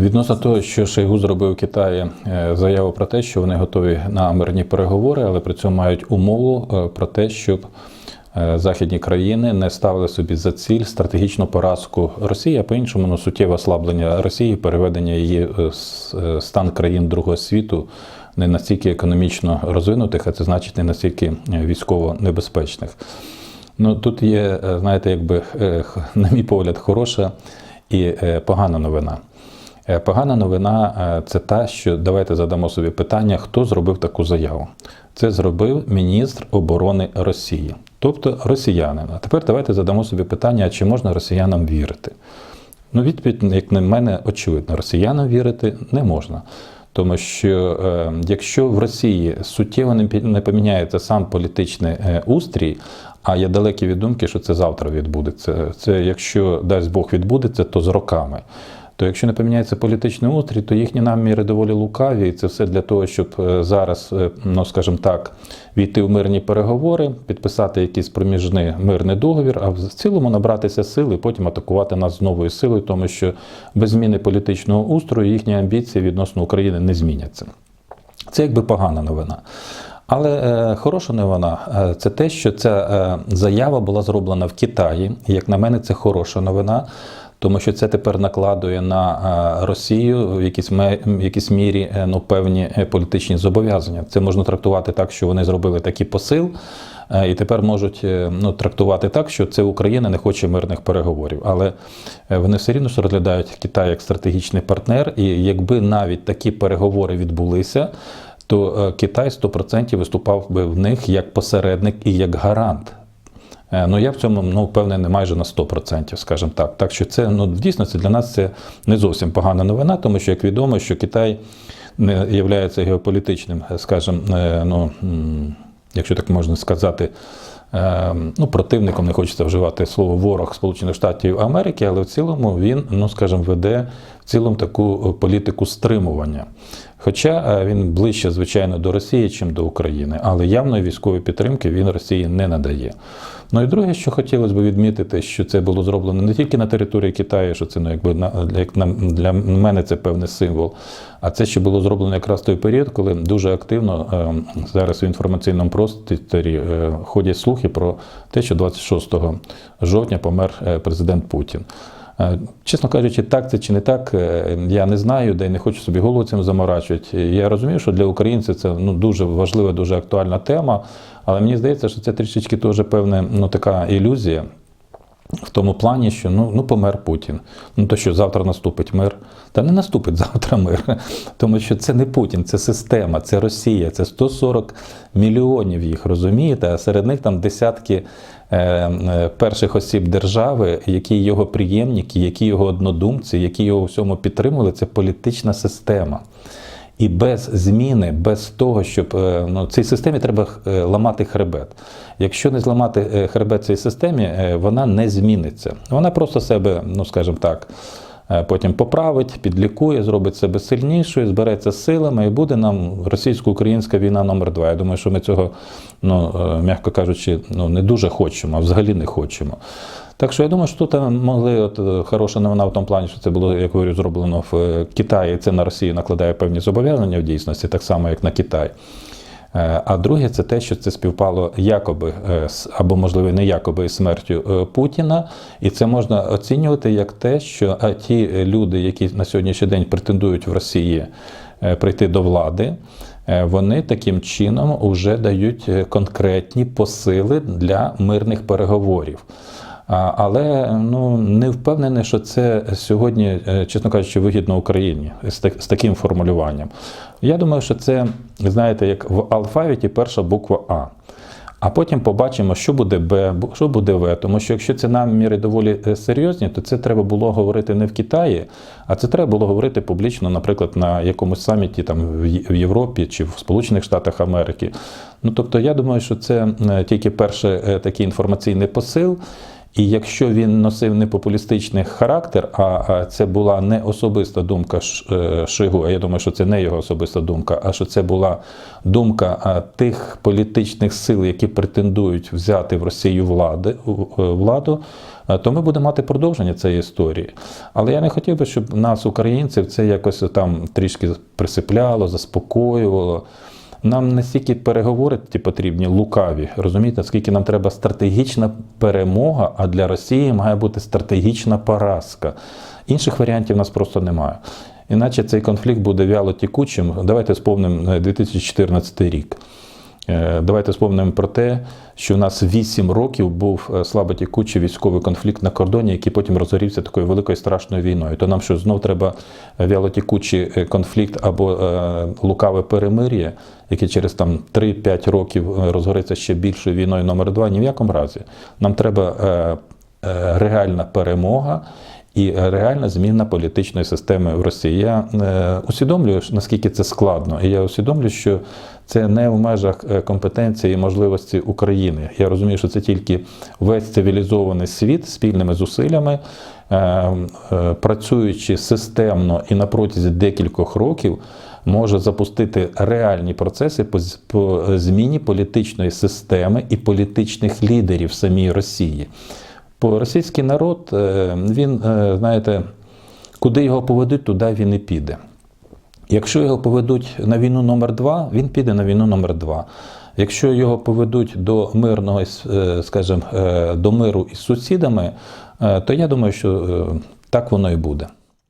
Відносно того, що Шойгу зробив в Китаї е, заяву про те, що вони готові на мирні переговори, але при цьому мають умову е, про те, щоб е, західні країни не ставили собі за ціль стратегічну поразку Росії, а по-іншому ну, суттєве ослаблення Росії, переведення її е, стан країн другого світу не настільки економічно розвинутих, а це значить не настільки військово небезпечних. Ну тут є, знаєте, якби, на мій погляд, хороша і погана новина. Е, Погана новина е, це та, що давайте задамо собі питання, хто зробив таку заяву. Це зробив міністр оборони Росії, тобто росіянин. А тепер давайте задамо собі питання, чи можна росіянам вірити? Ну, відповідь, як на мене, очевидно, росіянам вірити не можна. Тому що е, якщо в Росії суттєво не поміняється сам політичний устрій, а я далекий від думки, що це завтра відбудеться. Це якщо дасть Бог відбудеться, то з роками. То якщо не поміняється політичний устрій, то їхні наміри доволі лукаві, і це все для того, щоб е, зараз, е, ну скажімо так, війти в мирні переговори, підписати якийсь проміжний мирний договір, а в цілому набратися сили, потім атакувати нас з новою силою, тому що без зміни політичного устрою їхні амбіції відносно України не зміняться. Це якби погана новина. Але е, хороша новина це те, що ця заява була зроблена в Китаї. Як на мене, це хороша новина, тому що це тепер накладує на е, Росію в якійсь, в якійсь мірі е, ну, певні е, політичні зобов'язання. Це можна трактувати так, що вони зробили такий посил. І тепер можуть ну, трактувати так, що це Україна не хоче мирних переговорів. Але вони все рівно ж розглядають Китай як стратегічний партнер, і якби навіть такі переговори відбулися, то Китай 100% виступав би в них як посередник і як гарант. Е, Ну, я в цьому ну, впевнений майже на 100%, скажімо так. Так що це ну, дійсно це для нас це не зовсім погана новина, тому що, як відомо, що Китай не є геополітичним, е, скажімо, е, ну, якщо так можна сказати, ну, противником, не хочеться вживати слово ворог Сполучених Штатів Америки, але в цілому він, ну скажімо, веде в цілому таку політику стримування. Хоча е, він ближче, звичайно, до Росії, чим до України, але явної військової підтримки він Росії не надає. Ну і друге, що хотілося б відмітити, що це було зроблено не тільки на території Китаю, що це ну, якби на як на для мене це певний символ, а це ще було зроблено якраз той період, коли дуже активно е, зараз в інформаційному просторі е, ходять слухи про те, що 26 жовтня помер президент Путін. Е, Чесно кажучи, так це чи не так, е, я не знаю, де не хочу собі голову цим заморачувати. Я розумію, що для українців це ну, дуже важлива, дуже актуальна тема, але мені здається, що це трішечки теж певна ну, така ілюзія. В тому плані, що ну, ну помер Путін. Ну то що завтра наступить мир? Та не наступить завтра мир. Тому що це не Путін, це система, це Росія, це 140 мільйонів їх, розумієте? А серед них там десятки е, е, перших осіб держави, які його приємники, які його однодумці, які його всьому підтримували, це політична система. І без зміни, без того, щоб е, ну, цій системі треба ламати хребет. Якщо не зламати хребет цій системі, вона не зміниться. Вона просто себе, ну скажімо так, потім поправить, підлікує, зробить себе сильнішою, збереться з силами і буде нам російсько-українська війна номер два. Я думаю, що ми цього, ну, е, м'яко кажучи, ну, не дуже хочемо, а взагалі не хочемо. Так що я думаю, що тут е, могли от е, хороша новина в тому плані, що це було, як говорю, зроблено в е, Китаї. Це на Росію накладає певні зобов'язання в дійсності, так само як на Китай. Е, А друге, це те, що це співпало якоби е, або можливо не якоби смертю е, Путіна, і це можна оцінювати як те, що ті люди, які на сьогоднішній день претендують в Росії прийти до влади. Вони таким чином вже дають конкретні посили для мирних переговорів. Але ну не впевнений, що це сьогодні, е, чесно кажучи, вигідно Україні з, так, з таким формулюванням. Я думаю, що це, знаєте, як в алфавіті перша буква А. А потім побачимо, що буде Б, що буде В. Тому що якщо ці наміри доволі е, серйозні, то це треба було говорити не в Китаї, а це треба було говорити публічно, наприклад, на якомусь саміті там в Європі чи в Сполучених Штатах Америки. Ну тобто, я думаю, що це е, тільки перший такий інформаційний посил. І якщо він носив не популістичний характер, а це була не особиста думка Ш- е, а я думаю, що це не його особиста думка, а що це була думка тих політичних сил, які претендують взяти в Росію влади, е, владу, е, то ми будемо мати продовження цієї історії. Але я не хотів би, щоб нас, українців, це якось там трішки присипляло, заспокоювало. Нам не стільки переговори ті потрібні, лукаві, розумієте, скільки нам треба стратегічна перемога, а для Росії має бути стратегічна поразка. Інших варіантів у нас просто немає. Іначе цей конфлікт буде вяло тікучим. Давайте сповнимо 2014 рік. Е, Давайте спомнимо про те, що у нас 8 років був е, слаботікучий військовий конфлікт на кордоні, який потім розгорівся такою великою страшною війною. То нам що знов треба вялотікучий е, конфлікт або лукаве перемир'я, яке через там 3-5 років розгориться ще більшою війною номер 2 Ні в якому разі. Нам треба реальна перемога і реальна зміна політичної системи в Росії. Я е, усвідомлюю, наскільки це складно, і я усвідомлюю, що це не в межах е, компетенції і можливості України. Я розумію, що це тільки весь цивілізований світ спільними зусиллями, е, працюючи системно і на протязі декількох років. Може запустити реальні процеси по, зміні політичної системи і політичних лідерів самій Росії. Бо російський народ, е, він, е, знаєте, куди його поведуть, туди він і піде. Якщо його поведуть на війну номер 2 він піде на війну номер 2 Якщо його поведуть до мирного, е, скажімо, до миру із сусідами, то я думаю, що так воно і буде.